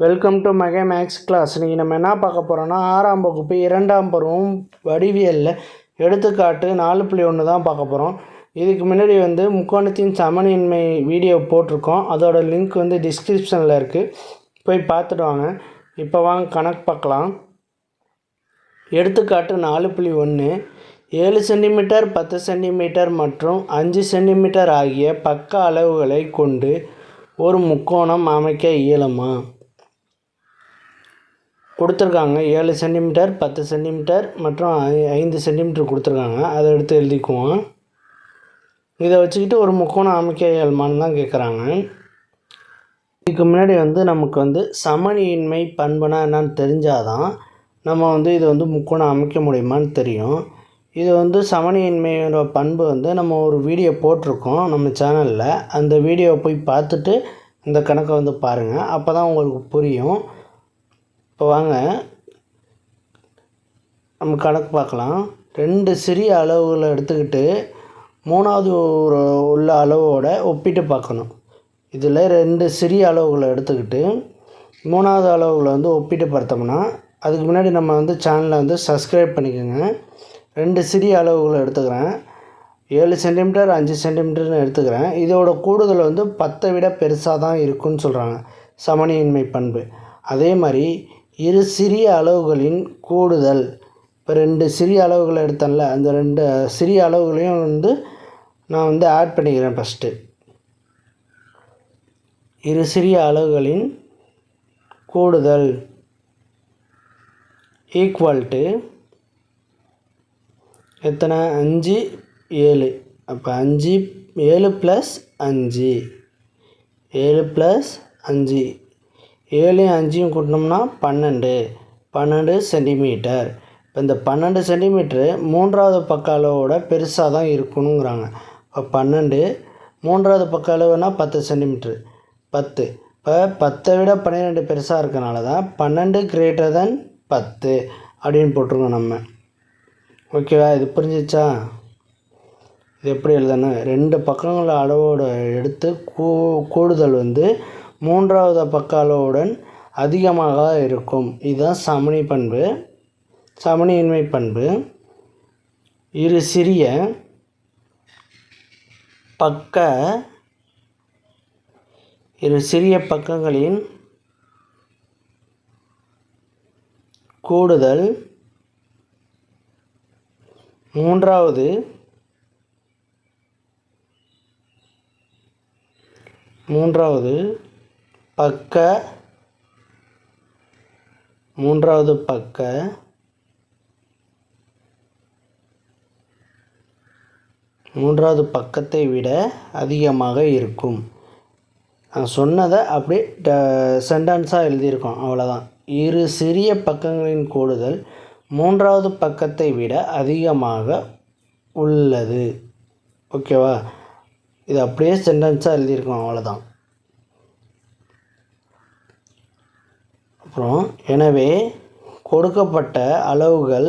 Welcome to மகே maths class இன்றைக்கி நம்ம என்ன பார்க்க போகிறோன்னா ஆறாம் வகுப்பு இரண்டாம் பருவம் வடிவியலில் எடுத்துக்காட்டு நாலு புள்ளி ஒன்று தான் பார்க்க போகிறோம் இதுக்கு முன்னாடி வந்து முக்கோணத்தின் சமனின்மை வீடியோ போட்டிருக்கோம். அதோட லிங்க் வந்து டிஸ்கிரிப்ஷனில் இருக்குது போய் பார்த்துட்டு வாங்க. இப்போ வாங்க கணக்கு பார்க்கலாம். எடுத்துக்காட்டு நாலு புள்ளி ஒன்று ஏழு சென்டிமீட்டர் பத்து சென்டிமீட்டர் மற்றும் அஞ்சு சென்டிமீட்டர் ஆகிய பக்க அளவுகளை கொண்டு ஒரு முக்கோணம் அமைக்க இயலுமா? கொடுத்துருக்காங்க. ஏழு சென்டிமீட்டர் பத்து சென்டிமீட்டர் மற்றும் ஐந்து சென்டிமீட்டர் கொடுத்துருக்காங்க. அதை எடுத்து எழுதிக்குவோம். இதை வச்சுக்கிட்டு ஒரு முக்கோணம் அமைக்க இயலுமான்னு தான் கேட்குறாங்க. இதுக்கு முன்னாடி வந்து நமக்கு வந்து சமனியின்மை பண்புனா என்னன்னு தெரிஞ்சாதான் நம்ம வந்து இதை வந்து முக்கோணம் அமைக்க முடியுமான்னு தெரியும். இது வந்து சமனியின்மையோட பண்பு வந்து நம்ம ஒரு வீடியோ போட்டிருக்கோம் நம்ம சேனலில். அந்த வீடியோவை போய் பார்த்துட்டு இந்த கணக்கை வந்து பாருங்கள் அப்போ தான் உங்களுக்கு புரியும். இப்போ வாங்க. நம்ம கணக்கு பார்க்கலாம். ரெண்டு சிறிய அளவுகளை எடுத்துக்கிட்டு மூணாவது ஒரு உள்ள அளவோட ஒப்பிட்டு பார்க்கணும். இதில் ரெண்டு சிறிய அளவுகளை எடுத்துக்கிட்டு மூணாவது அளவுகளை வந்து ஒப்பிட்டு பார்த்தோம்னா அதுக்கு முன்னாடி நம்ம வந்து சேனலை வந்து சப்ஸ்கிரைப் பண்ணிக்கோங்க. ரெண்டு சிறிய அளவுகளை எடுத்துக்கிறேன். ஏழு சென்டிமீட்டர் அஞ்சு சென்டிமீட்டர்னு எடுத்துக்கிறேன். இதோட கூடுதல் வந்து பத்தை விட பெருசாக தான் இருக்குன்னு சொல்கிறாங்க சமனியின்மை பண்பு. அதே மாதிரி இரு சிறிய அளவுகளின் கூடுதல். இப்போ ரெண்டு சிறிய அளவுகளை எடுத்தேன்ல அந்த ரெண்டு சிறிய அளவுகளையும் வந்து நான் வந்து ஆட் பண்ணிக்கிறேன் ஃபஸ்ட்டு இரு சிறிய அளவுகளின் கூடுதல். ஈக்குவல் டு எத்தனை? அஞ்சு ஏழு. அப்போ அஞ்சு ஏழு ப்ளஸ் அஞ்சு. ஏழு ப்ளஸ் அஞ்சு. ஏழையும் அஞ்சையும் கூட்டினோம்னா பன்னெண்டு. பன்னெண்டு சென்டிமீட்டர். இப்போ இந்த பன்னெண்டு சென்டிமீட்ரு மூன்றாவது பக்க அளவோட பெருசாக தான் இருக்கணுங்கிறாங்க. இப்போ பன்னெண்டு மூன்றாவது பக்க அளவுனா பத்து சென்டிமீட்ரு பத்து. இப்போ பத்தை விட பன்னிரெண்டு பெருசாக இருக்கனால தான் பன்னெண்டு கிரேட்டர் தென் பத்து அப்படின்னு போட்டிருக்கோம் நம்ம. ஓகேவா இது புரிஞ்சிச்சா? இது எப்படி எழுதணும்? ரெண்டு பக்கங்கள அளவோட எடுத்து கூ கூடுதல் வந்து மூன்றாவது பக்க அளவுடன் அதிகமாக இருக்கும். இதுதான் சமணி பண்பு. சமணியின்மை பண்பு. இரு சிறிய பக்க இரு சிறிய பக்கங்களின் கூடுதல். மூன்றாவது மூன்றாவது பக்க. மூன்றாவது பக்க. மூன்றாவது பக்கத்தை விட அதிகமாக இருக்கும். நான் சொன்னதை அப்படியே சென்டென்ஸாக எழுதியிருக்கோம். அவ்வளோதான் இரு சிறிய பக்கங்களின் கூடுதல் மூன்றாவது பக்கத்தை விட அதிகமாக உள்ளது. ஓகேவா? இது அப்படியே சென்டென்ஸாக எழுதியிருக்கோம். அவ்வளோதான் அப்புறம் எனவே கொடுக்கப்பட்ட அளவுகள்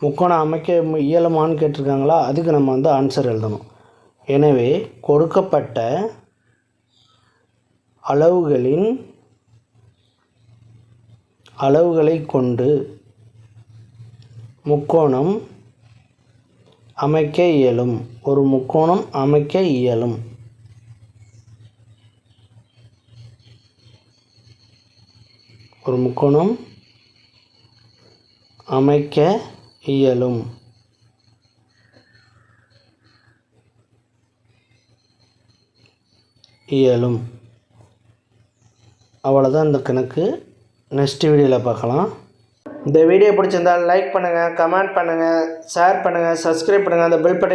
முக்கோணம் அமைக்க இயலுமான்னு கேட்டிருக்காங்களா? அதுக்கு நம்ம வந்து ஆன்சர் எழுதணும். எனவே கொடுக்கப்பட்ட அளவுகளின் அளவுகளை கொண்டு முக்கோணம் அமைக்க இயலும். ஒரு முக்கோணம் அமைக்க இயலும். ஒரு முக்கோணம் அமைக்க இயலும். இயலும். அவ்வளோதான் இந்த கணக்கு. நெக்ஸ்ட் வீடியோவில் பார்க்கலாம். இந்த வீடியோ பிடிச்சிருந்தால் லைக் பண்ணுங்கள் கமெண்ட் பண்ணுங்கள் ஷேர் பண்ணுங்கள் சப்ஸ்கிரைப் பண்ணுங்கள் அந்த பெல் பட்டன்